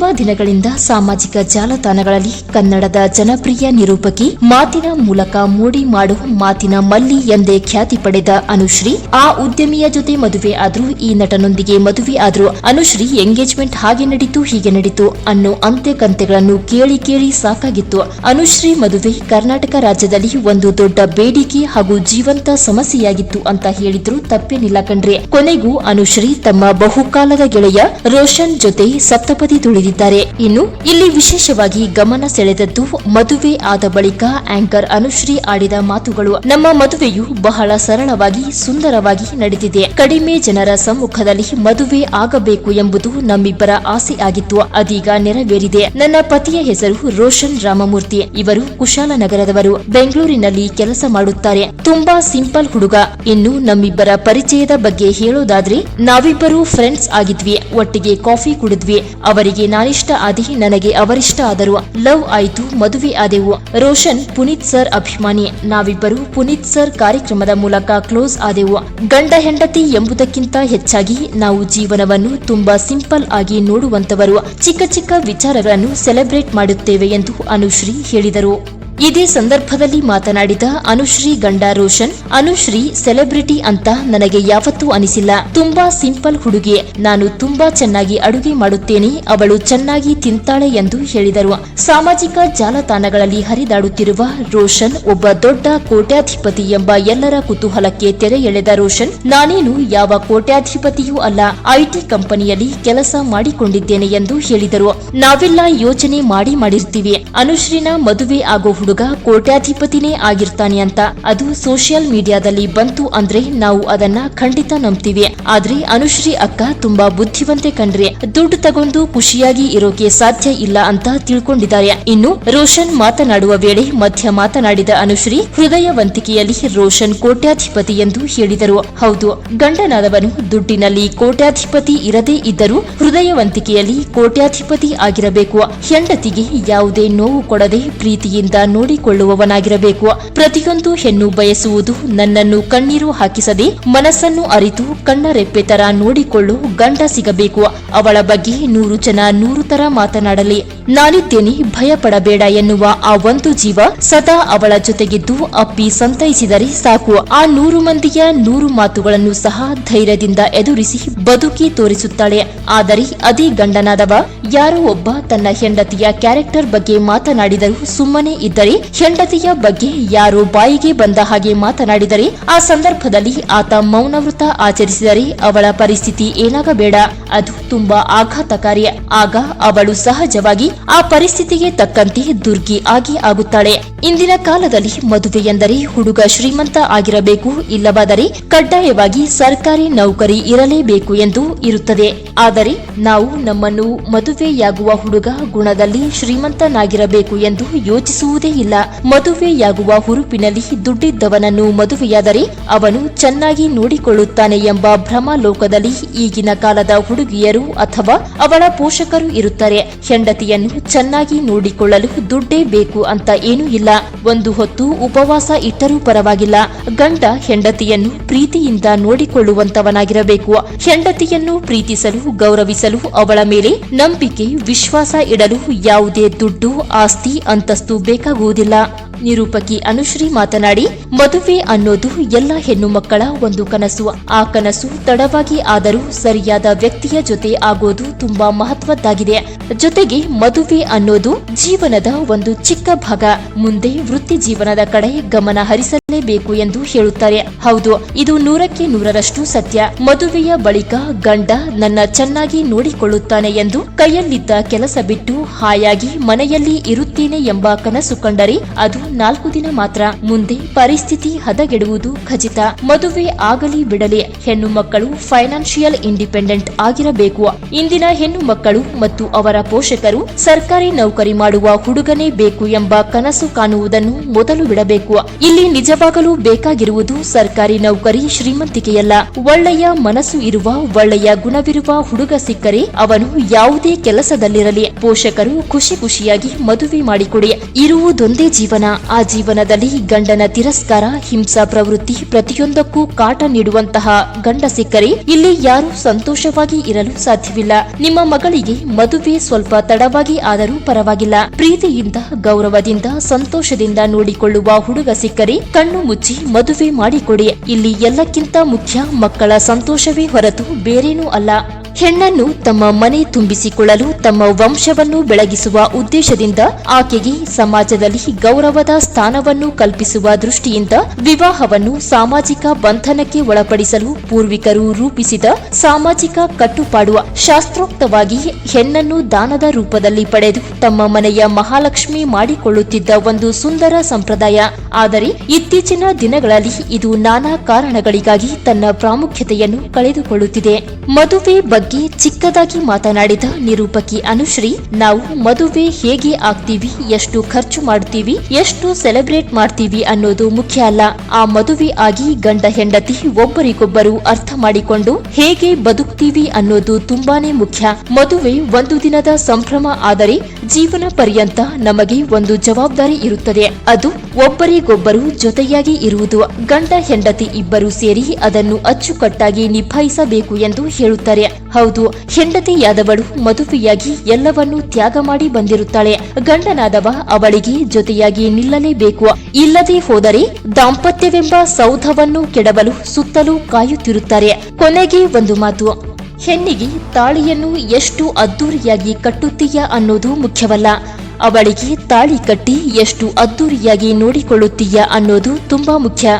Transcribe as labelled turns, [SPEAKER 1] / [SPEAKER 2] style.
[SPEAKER 1] ತುಂಬಾ ದಿನಗಳಿಂದ ಸಾಮಾಜಿಕ ಜಾಲತಾಣಗಳಲ್ಲಿ ಕನ್ನಡದ ಜನಪ್ರಿಯ ನಿರೂಪಕಿ ಮಾತಿನ ಮೂಲಕ ಮೋಡಿ ಮಾಡುವ ಮಾತಿನ ಮಲ್ಲಿ ಎಂದೇ ಖ್ಯಾತಿ ಪಡೆದ ಅನುಶ್ರೀ, ಆ ಉದ್ಯಮಿಯ ಜೊತೆ ಮದುವೆ ಆದ್ರೂ, ಈ ನಟನೊಂದಿಗೆ ಮದುವೆ ಆದ್ರೂ ಅನುಶ್ರೀ ಎಂಗೇಜ್ಮೆಂಟ್ ಹಾಗೆ ನಡೀತು, ಹೀಗೆ ನಡೀತು ಅನ್ನೋ ಅಂತೆ ಕಂತೆಗಳನ್ನು ಕೇಳಿ ಕೇಳಿ ಸಾಕಾಗಿತ್ತು. ಅನುಶ್ರೀ ಮದುವೆ ಕರ್ನಾಟಕ ರಾಜ್ಯದಲ್ಲಿ ಒಂದು ದೊಡ್ಡ ಬೇಡಿಕೆ ಹಾಗೂ ಜೀವಂತ ಸಮಸ್ಯೆಯಾಗಿತ್ತು ಅಂತ ಹೇಳಿದ್ರು ತಪ್ಪೇನಿಲ್ಲ ಕಣ್ರೆ. ಕೊನೆಗೂ ಅನುಶ್ರೀ ತಮ್ಮ ಬಹುಕಾಲದ ಗೆಳೆಯ ರೋಷನ್ ಜೊತೆ ಸಪ್ತಪದಿ ತುಳಿದಿದ್ದಾರೆ. ಇನ್ನು ಇಲ್ಲಿ ವಿಶೇಷವಾಗಿ ಗಮನ ಸೆಳೆದದ್ದು ಮದುವೆ ಆದ ಬಳಿಕ ಆಂಕರ್ ಅನುಶ್ರೀ ಆಡಿದ ಮಾತುಗಳು. ನಮ್ಮ ಮದುವೆಯು ಬಹಳ ಸರಳವಾಗಿ, ಸುಂದರವಾಗಿ ನಡೆದಿದೆ. ಕಡಿಮೆ ಜನರ ಸಮ್ಮುಖದಲ್ಲಿ ಮದುವೆ ಆಗಬೇಕು ಎಂಬುದು ನಮ್ಮಿಬ್ಬರ ಆಸೆ ಆಗಿತ್ತು. ಅದೀಗ ನೆರವೇರಿದೆ. ನನ್ನ ಪತಿಯ ಹೆಸರು ರೋಷನ್ ರಾಮಮೂರ್ತಿ. ಇವರು ಕುಶಾಲನಗರದವರು ಬೆಂಗಳೂರಿನಲ್ಲಿ ಕೆಲಸ ಮಾಡುತ್ತಾರೆ. ತುಂಬಾ ಸಿಂಪಲ್ ಹುಡುಗ. ಇನ್ನು ನಮ್ಮಿಬ್ಬರ ಪರಿಚಯದ ಬಗ್ಗೆ ಹೇಳೋದಾದ್ರೆ, ನಾವಿಬ್ಬರು ಫ್ರೆಂಡ್ಸ್ ಆಗಿದ್ವಿ. ಒಟ್ಟಿಗೆ ಕಾಫಿ ಕುಡಿದ್ವಿ. ಅವರಿಗೆ ನಾನಿಷ್ಟ ಆದಿ ನನಗೆ ಅವರಿಷ್ಟ ಆದರು ಲವ್ ಆಯ್ತು, ಮದುವೆ ಆದೆವು. ರೋಷನ್, ಪುನೀತ್ ಸರ್ ಅಭಿಮಾನಿ. ನಾವಿಬ್ಬರು ಪುನೀತ್ ಸರ್ ಕಾರ್ಯಕ್ರಮದ ಮೂಲಕ ಕ್ಲೋಸ್ ಆದೆವು. ಗಂಡ ಹೆಂಡತಿ ಎಂಬುದಕ್ಕಿಂತ ಹೆಚ್ಚಾಗಿ ನಾವು ಜೀವನವನ್ನು ತುಂಬಾ ಸಿಂಪಲ್ ಆಗಿ ನೋಡುವಂತವರು ಚಿಕ್ಕ ಚಿಕ್ಕ ವಿಚಾರಗಳನ್ನು ಸೆಲೆಬ್ರೇಟ್ ಮಾಡುತ್ತೇವೆ ಎಂದು ಅನುಶ್ರೀ ಹೇಳಿದರು. ಇದೇ ಸಂದರ್ಭದಲ್ಲಿ ಮಾತನಾಡಿದ ಅನುಶ್ರೀ ಗಂಡ ರೋಷನ್ ಅನುಶ್ರೀ, ಸೆಲೆಬ್ರಿಟಿ ಅಂತ ನನಗೆ ಯಾವತ್ತೂ ಅನಿಸಿಲ್ಲ. ತುಂಬಾ ಸಿಂಪಲ್ ಹುಡುಗಿ. ನಾನು ತುಂಬಾ ಚೆನ್ನಾಗಿ ಅಡುಗೆ ಮಾಡುತ್ತೇನೆ. ಅವಳು ಚೆನ್ನಾಗಿ ತಿಂತಾಳೆ ಎಂದು ಹೇಳಿದರು. ಸಾಮಾಜಿಕ ಜಾಲತಾಣಗಳಲ್ಲಿ ಹರಿದಾಡುತ್ತಿರುವ ರೋಷನ್ ಒಬ್ಬ ದೊಡ್ಡ ಕೋಟ್ಯಾಧಿಪತಿ ಎಂಬ ಎಲ್ಲರ ಕುತೂಹಲಕ್ಕೆ ತೆರೆ ಎಳೆದ ರೋಷನ್ ನಾನೇನು ಯಾವ ಕೋಟ್ಯಾಧಿಪತಿಯೂ ಅಲ್ಲ. ಐಟಿ ಕಂಪನಿಯಲ್ಲಿ ಕೆಲಸ ಮಾಡಿಕೊಂಡಿದ್ದೇನೆ ಎಂದು ಹೇಳಿದರು. ನಾವೆಲ್ಲ ಯೋಚನೆ ಮಾಡಿ ಮಾಡಿರ್ತೀವಿ. ಅನುಶ್ರೀನ ಮದುವೆ ಆಗೋ ಕೋಟ್ಯಾಧಿಪತಿನೇ ಆಗಿರ್ತಾನೆ ಅಂತ. ಅದು ಸೋಷಿಯಲ್ ಮೀಡಿಯಾದಲ್ಲಿ ಬಂತು ಅಂದ್ರೆ ನಾವು ಅದನ್ನ ಖಂಡಿತ ನಂಬ್ತೀವಿ. ಆದ್ರೆ ಅನುಶ್ರೀ ಅಕ್ಕ ತುಂಬಾ ಬುದ್ಧಿವಂತೆ ಕಂಡ್ರೆ ದುಡ್ಡು ತಗೊಂಡು ಖುಷಿಯಾಗಿ ಇರೋಕೆ ಸಾಧ್ಯ ಇಲ್ಲ ಅಂತ ತಿಳ್ಕೊಂಡಿದ್ದಾರೆ. ಇನ್ನು ರೋಷನ್ ಮಾತನಾಡುವ ವೇಳೆ ಮಧ್ಯ ಮಾತನಾಡಿದ ಅನುಶ್ರೀ ಹೃದಯವಂತಿಕೆಯಲ್ಲಿ ರೋಷನ್ ಕೋಟ್ಯಾಧಿಪತಿ ಎಂದು ಹೇಳಿದರು. ಹೌದು, ಗಂಡನಾದವನು ದುಡ್ಡಿನಲ್ಲಿ ಕೋಟ್ಯಾಧಿಪತಿ ಇರದೇ ಇದ್ದರೂ ಹೃದಯವಂತಿಕೆಯಲ್ಲಿ ಕೋಟ್ಯಾಧಿಪತಿ ಆಗಿರಬೇಕು. ಹೆಂಡತಿಗೆ ಯಾವುದೇ ನೋವು ಕೊಡದೆ ಪ್ರೀತಿಯಿಂದ ನೋಡಿಕೊಳ್ಳುವವನಾಗಿರಬೇಕು. ಪ್ರತಿಯೊಂದು ಹೆಣ್ಣು ಬಯಸುವುದು ನನ್ನನ್ನು ಕಣ್ಣೀರು ಹಾಕಿಸದೆ ಮನಸ್ಸನ್ನು ಅರಿತು ಕಣ್ಣರೆಪ್ಪೆ ತರ ನೋಡಿಕೊಳ್ಳು ಗಂಡ ಸಿಗಬೇಕು. ಅವಳ ಬಗ್ಗೆ ನೂರು ಜನ ನೂರು ತರ ಮಾತನಾಡಲಿ. ನಾನಿದ್ದೇನೆ ಭಯ ಪಡಬೇಡ ಎನ್ನುವ ಆ ಒಂದು ಜೀವ ಸದಾ ಅವಳ ಜೊತೆಗಿದ್ದು ಅಪ್ಪಿ ಸಂತೈಸಿದರೆ ಸಾಕು. ಆ ನೂರು ಮಂದಿಯ ನೂರು ಮಾತುಗಳನ್ನು ಸಹ ಧೈರ್ಯದಿಂದ ಎದುರಿಸಿ ಬದುಕಿ ತೋರಿಸುತ್ತಾಳೆ. ಆದರೆ ಅದೇ ಗಂಡನಾದವ ಯಾರೋ ಒಬ್ಬ ತನ್ನ ಹೆಂಡತಿಯ ಕ್ಯಾರೆಕ್ಟರ್ ಬಗ್ಗೆ ಮಾತನಾಡಿದರೂ ಸುಮ್ಮನೆ ಇದ್ದರೆ ಹೆಂಡತಿಯ ಬಗ್ಗೆ ಯಾರೋ ಬಾಯಿಗೆ ಬಂದ ಹಾಗೆ ಮಾತನಾಡಿದರೆ, ಆ ಸಂದರ್ಭದಲ್ಲಿ ಆತ ಮೌನವೃತ ಆಚರಿಸಿದರೆ ಅವಳ ಪರಿಸ್ಥಿತಿ ಏನಾಗಬೇಡ. ಅದು ತುಂಬಾ ಆಘಾತಕಾರಿ. ಆಗ ಅವಳು ಸಹಜವಾಗಿ ಆ ಪರಿಸ್ಥಿತಿಗೆ ತಕ್ಕಂತೆ ದುರ್ಗಿ ಆಗಿ ಆಗುತ್ತಾಳೆ. ಇಂದಿನ ಕಾಲದಲ್ಲಿ ಮದುವೆ ಎಂದರೆ ಹುಡುಗ ಶ್ರೀಮಂತ ಆಗಿರಬೇಕು, ಇಲ್ಲವಾದರೆ ಕಡ್ಡಾಯವಾಗಿ ಸರ್ಕಾರಿ ನೌಕರಿ ಇರಲೇಬೇಕು ಎಂದು ಇರುತ್ತದೆ. ಆದರೆ ನಾವು ನಮ್ಮನ್ನು ಮದುವೆಯಾಗುವ ಹುಡುಗ ಗುಣದಲ್ಲಿ ಶ್ರೀಮಂತನಾಗಿರಬೇಕು ಎಂದು ಯೋಚಿಸುವುದೇ ಇಲ್ಲ. ಮದುವೆಯಾಗುವ ಹುರುಪಿನಲ್ಲಿ ದುಡ್ಡಿದ್ದವನನ್ನು ಮದುವೆಯಾದರೆ ಅವನು ಚೆನ್ನಾಗಿ ನೋಡಿಕೊಳ್ಳುತ್ತಾನೆ ಎಂಬ ಭ್ರಮ ಲೋಕದಲ್ಲಿ ಈಗಿನ ಕಾಲದ ಹುಡುಗಿಯರು ಅಥವಾ ಅವಳ ಪೋಷಕರು ಇರುತ್ತಾರೆ. ಹೆಂಡತಿಯನ್ನು ಚೆನ್ನಾಗಿ ನೋಡಿಕೊಳ್ಳಲು ದುಡ್ಡೇ ಬೇಕು ಅಂತ ಏನೂ ಇಲ್ಲ. ಒಂದು ಹೊತ್ತು ಉಪವಾಸ ಇಟ್ಟರೂ ಪರವಾಗಿಲ್ಲ. ಗಂಡ ಹೆಂಡತಿಯನ್ನು ಪ್ರೀತಿಯಿಂದ ನೋಡಿಕೊಳ್ಳುವಂತವನಾಗಿರಬೇಕು. ಹೆಂಡತಿಯನ್ನು ಪ್ರೀತಿಸಲು, ಗೌರವಿಸಲು ಅವಳ ಮೇಲೆ ನಂಬಿಕೆ, ವಿಶ್ವಾಸ ಇಡಲು ಯಾವುದೇ ದುಡ್ಡು, ಆಸ್ತಿ, ಅಂತಸ್ತು ಬೇಕಾಗುವುದಿಲ್ಲ. ನಿರೂಪಕಿ ಅನುಶ್ರೀ ಮಾತನಾಡಿ, ಮದುವೆ ಅನ್ನೋದು ಎಲ್ಲ ಹೆಣ್ಣು ಮಕ್ಕಳ ಒಂದು ಕನಸು. ಆ ಕನಸು ತಡವಾಗಿ ಆದರೂ ಸರಿಯಾದ ವ್ಯಕ್ತಿಯ ಜೊತೆ ಆಗೋದು ತುಂಬಾ ಮಹತ್ವದ್ದಾಗಿದೆ. ಜೊತೆಗೆ ಮದುವೆ ಅನ್ನೋದು ಜೀವನದ ಒಂದು ಚಿಕ್ಕ ಭಾಗ. ಮುಂದೆ ವೃತ್ತಿ ಜೀವನದ ಕಡೆ ಗಮನ ಹರಿಸಲೇಬೇಕು ಎಂದು ಹೇಳುತ್ತಾರೆ. ಹೌದು, ಇದು ನೂರಕ್ಕೆ ನೂರರಷ್ಟು ಸತ್ಯ. ಮದುವೆಯ ಬಳಿಕ ಗಂಡ ನನ್ನ ಚೆನ್ನಾಗಿ ನೋಡಿಕೊಳ್ಳುತ್ತಾನೆ ಎಂದು ಕೈಯಲ್ಲಿದ್ದ ಕೆಲಸ ಬಿಟ್ಟು ಹಾಯಾಗಿ ಮನೆಯಲ್ಲಿ ಇರುತ್ತೇನೆ ಎಂಬ ಕನಸು ಕಂಡರೆ ಅದು ನಾಲ್ಕು ದಿನ ಮಾತ್ರ. ಮುಂದೆ ಪರಿಸ್ಥಿತಿ ಹದಗೆಡುವುದು ಖಚಿತ. ಮದುವೆ ಆಗಲಿ ಬಿಡಲಿ, ಹೆಣ್ಣು ಮಕ್ಕಳು ಫೈನಾನ್ಷಿಯಲ್ ಇಂಡಿಪೆಂಡೆಂಟ್ ಆಗಿರಬೇಕು. ಇಂದಿನ ಹೆಣ್ಣು ಮಕ್ಕಳು ಮತ್ತು ಅವರ ಪೋಷಕರು ಸರ್ಕಾರಿ ನೌಕರಿ ಮಾಡುವ ಹುಡುಗನೇ ಬೇಕು ಎಂಬ ಕನಸು ಕಾಣುವುದನ್ನು ಮೊದಲು ಬಿಡಬೇಕು. ಇಲ್ಲಿ ನಿಜವಾದ ನಿಜವಾಗಲೂ ಬೇಕಾಗಿರುವುದು ಸರ್ಕಾರಿ ನೌಕರಿ ಶ್ರೀಮಂತಿಕೆಯಲ್ಲ. ಒಳ್ಳೆಯ ಮನಸ್ಸು ಇರುವ, ಒಳ್ಳೆಯ ಗುಣವಿರುವ ಹುಡುಗ ಸಿಕ್ಕರೆ ಅವನು ಯಾವುದೇ ಕೆಲಸದಲ್ಲಿರಲಿ. ಪೋಷಕರು ಖುಷಿ ಖುಷಿಯಾಗಿ ಮದುವೆ ಮಾಡಿಕೊಡಿ. ಇರುವುದೊಂದೇ ಜೀವನ. ಆ ಜೀವನದಲ್ಲಿ ಗಂಡನ ತಿರಸ್ಕಾರ, ಹಿಂಸಾ ಪ್ರವೃತ್ತಿ ಪ್ರತಿಯೊಂದಕ್ಕೂ ಕಾಟ ನೀಡುವಂತಹ ಗಂಡ ಸಿಕ್ಕರೆ ಇಲ್ಲಿ ಯಾರೂ ಸಂತೋಷವಾಗಿ ಇರಲು ಸಾಧ್ಯವಿಲ್ಲ. ನಿಮ್ಮ ಮಗಳಿಗೆ ಮದುವೆ ಸ್ವಲ್ಪ ತಡವಾಗಿ ಆದರೂ ಪರವಾಗಿಲ್ಲ. ಪ್ರೀತಿಯಿಂದ, ಗೌರವದಿಂದ, ಸಂತೋಷದಿಂದ ನೋಡಿಕೊಳ್ಳುವ ಹುಡುಗ ಸಿಕ್ಕರೆ ಕಣ್ಣು ಮುಚ್ಚಿ ಮದುವೆ ಮಾಡಿಕೊಡಿ. ಇಲ್ಲಿ ಎಲ್ಲಕ್ಕಿಂತ ಮುಖ್ಯ ಮಕ್ಕಳ ಸಂತೋಷವೇ ಹೊರತು ಬೇರೇನೂ ಅಲ್ಲ. ಹೆಣ್ಣನ್ನು ತಮ್ಮ ಮನೆ ತುಂಬಿಸಿಕೊಳ್ಳಲು ತಮ್ಮ ವಂಶವನ್ನು ಬೆಳಗಿಸುವ ಉದ್ದೇಶದಿಂದ ಆಕೆಗೆ ಸಮಾಜದಲ್ಲಿ ಗೌರವದ ಸ್ಥಾನವನ್ನು ಕಲ್ಪಿಸುವ ದೃಷ್ಟಿಯಿಂದ ವಿವಾಹವನ್ನು ಸಾಮಾಜಿಕ ಬಂಧನಕ್ಕೆ ಒಳಪಡಿಸಲು ಪೂರ್ವಿಕರು ರೂಪಿಸಿದ ಸಾಮಾಜಿಕ ಕಟ್ಟುಪಾಡುವ ಶಾಸ್ತ್ರೋಕ್ತವಾಗಿ ಹೆಣ್ಣನ್ನು ದಾನದ ರೂಪದಲ್ಲಿ ಪಡೆದು ತಮ್ಮ ಮನೆಯ ಮಹಾಲಕ್ಷ್ಮಿ ಮಾಡಿಕೊಳ್ಳುತ್ತಿದ್ದ ಒಂದು ಸುಂದರ ಸಂಪ್ರದಾಯ. ಆದರೆ ಇತ್ತೀಚಿನ ದಿನಗಳಲ್ಲಿ ಇದು ನಾನಾ ಕಾರಣಗಳಿಗಾಗಿ ತನ್ನ ಪ್ರಾಮುಖ್ಯತೆಯನ್ನು ಕಳೆದುಕೊಳ್ಳುತ್ತಿದೆ. ಮದುವೆ ಬಗ್ಗೆ ಚಿಕ್ಕದಾಗಿ ಮಾತನಾಡಿದ ನಿರೂಪಕಿ ಅನುಶ್ರೀ, ನಾವು ಮದುವೆ ಹೇಗೆ ಆಗ್ತೀವಿ, ಎಷ್ಟು ಖರ್ಚು ಮಾಡ್ತೀವಿ, ಎಷ್ಟು ಸೆಲೆಬ್ರೇಟ್ ಮಾಡ್ತೀವಿ ಅನ್ನೋದು ಮುಖ್ಯ ಅಲ್ಲ. ಆ ಮದುವೆ ಆಗಿ ಗಂಡ ಹೆಂಡತಿ ಒಬ್ಬರಿಗೊಬ್ಬರು ಅರ್ಥ ಮಾಡಿಕೊಂಡು ಹೇಗೆ ಬದುಕ್ತೀವಿ ಅನ್ನೋದು ತುಂಬಾನೇ ಮುಖ್ಯ. ಮದುವೆ ಒಂದು ದಿನದ ಸಂಭ್ರಮ ಆದರೆ ಜೀವನ ಪರ್ಯಂತ ನಮಗೆ ಒಂದು ಜವಾಬ್ದಾರಿ ಇರುತ್ತದೆ. ಅದು ಒಬ್ಬರಿಗೊಬ್ಬರು ಜೊತೆಯಾಗಿ ಇರುವುದು. ಗಂಡ ಹೆಂಡತಿ ಇಬ್ಬರು ಸೇರಿ ಅದನ್ನು ಅಚ್ಚುಕಟ್ಟಾಗಿ ನಿಭಾಯಿಸಬೇಕು ಎಂದು ಹೇಳುತ್ತಾರೆ. ಹೌದು, ಹೆಂಡತಿಯಾದವಳು ಮದುವೆಯಾಗಿ ಎಲ್ಲವನ್ನೂ ತ್ಯಾಗ ಮಾಡಿ ಬಂದಿರುತ್ತಾಳೆ. ಗಂಡನಾದವ ಅವಳಿಗೆ ಜೊತೆಯಾಗಿ ನಿಲ್ಲಲೇಬೇಕು. ಇಲ್ಲದೆ ಹೋದರೆ ದಾಂಪತ್ಯವೆಂಬ ಸೌಧವನ್ನು ಕೆಡವಲು ಸುತ್ತಲೂ ಕಾಯುತ್ತಿರುತ್ತಾರೆ. ಕೊನೆಗೆ ಒಂದು ಮಾತು. ಹೆಣ್ಣಿಗೆ ತಾಳಿಯನ್ನು ಎಷ್ಟು ಅದ್ದೂರಿಯಾಗಿ ಕಟ್ಟುತ್ತೀಯ ಅನ್ನೋದು ಮುಖ್ಯವಲ್ಲ. ಅವಳಿಗೆ ತಾಳಿ ಕಟ್ಟಿ ಎಷ್ಟು ಅದ್ದೂರಿಯಾಗಿ ನೋಡಿಕೊಳ್ಳುತ್ತೀಯ ಅನ್ನೋದು ತುಂಬಾ ಮುಖ್ಯ.